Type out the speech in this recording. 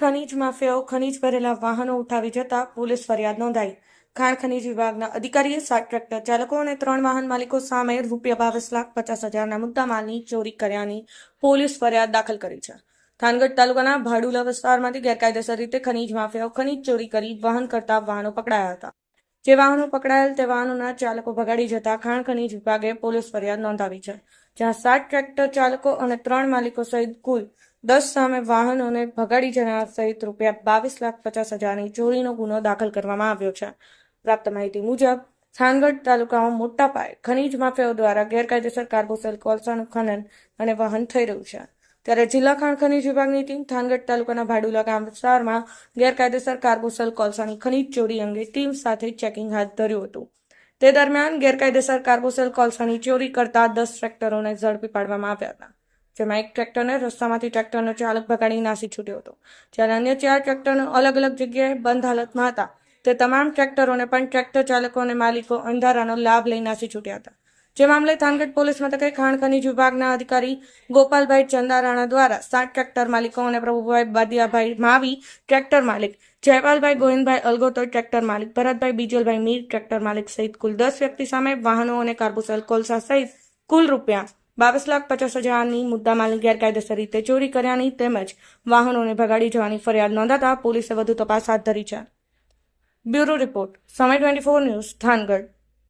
ખનીજ માફિયાઓ ખનીજ ભરેલા વાહનો ઉઠાવી જતા પોલીસ ફરિયાદ નોંધાઈ. ખાણ ખનીજ વિભાગના અધિકારીએ સાત ટ્રેક્ટર ચાલકો અને ત્રણ વાહન માલિકો સામે રૂપિયા બાવીસ લાખ પચાસ હજારના મુદ્દામાલની ચોરી કર્યાની પોલીસ ફરિયાદ દાખલ કરી છે. થાનગઢ તાલુકાના ભાડુલા વિસ્તારમાંથી ગેરકાયદેસર રીતે ખનીજ માફિયાઓ ખનીજ ચોરી કરી વાહન કરતા વાહનો પકડાયા હતા. જે વાહનો પકડાયેલ તે વાહનોના ચાલકો ભગાડી જતા ખાણ ખનીજ વિભાગે પોલીસ ફરિયાદ નોંધાવી છે, જ્યાં સાત ટ્રેક્ટર ચાલકો અને ત્રણ માલિકો સહિત કુલ દસ સામે વાહનોને ભગાડી જનાર સહિત રૂપિયા બાવીસ લાખ પચાસ હજારની ચોરીનો ગુનો દાખલ કરવામાં આવ્યો છે. પ્રાપ્ત માહિતી મુજબ, થાનગઢ તાલુકામાં મોટા પાયે ખનીજ માફિયાઓ દ્વારા ગેરકાયદેસર કાર્બોસેલ, કોલસાનું ખનન અને વહન થઈ રહ્યું છે. ત્યારે જિલ્લા ખાણ ખનીજ વિભાગની ટીમ થાનગઢ તાલુકાના ભાડુલા ગામ વિસ્તારમાં ગેરકાયદેસર કાર્બોસેલ, કોલસાની ખનીજ ચોરી અંગે ટીમ સાથે ચેકિંગ હાથ ધર્યું હતું. તે દરમિયાન ગેરકાયદેસર કાર્બોસેલ, કોલસાની ચોરી કરતા દસ ટ્રેક્ટરોને ઝડપી પાડવામાં આવ્યા હતા. જેમાં એક ટ્રેક્ટરને રસ્તામાંથી ટ્રેક્ટરનો ચાલક ભગાડી નાસી છૂટ્યો હતો. જ્યારે અન્ય ચાર ટ્રેક્ટરનો અલગ અલગ જગ્યાએ બંધ હાલતમાં હતા, તે તમામ ટ્રેક્ટરોને પણ ટ્રેક્ટર ચાલકો અને માલિકો અંધારાનો લાભ લઈ નાસી છૂટ્યા હતા. જે મામલે થાનગઢ પોલીસ મથકે ખાણ ખનીજ વિભાગના અધિકારી ગોપાલભાઈ ચંદારાણા દ્વારા સાત ટ્રેક્ટર માલિકો અને પ્રભુભાઈ બાદિયાભાઈ માવી ટ્રેક્ટર માલિક, જયપાલભાઈ ગોવિંદભાઈ અલગોતર ટ્રેક્ટર માલિક, ભરતભાઈ બીજલભાઈ મીર ટ્રેક્ટર માલિક સહિત કુલ દસ વ્યક્તિ સામે વાહનો અને કાર્બોસેલ કોલસા સહિત કુલ રૂપિયા બાવીસ લાખ પચાસ હજારની મુદ્દામાલની ગેરકાયદેસર રીતે ચોરી કર્યાની તેમજ વાહનોને ભગાડી જવાની ફરિયાદ નોંધાતા પોલીસે વધુ તપાસ હાથ ધરી છે. બ્યુરો રિપોર્ટ, સમય ટ્વેન્ટી ફોર ન્યૂઝ થાનગઢ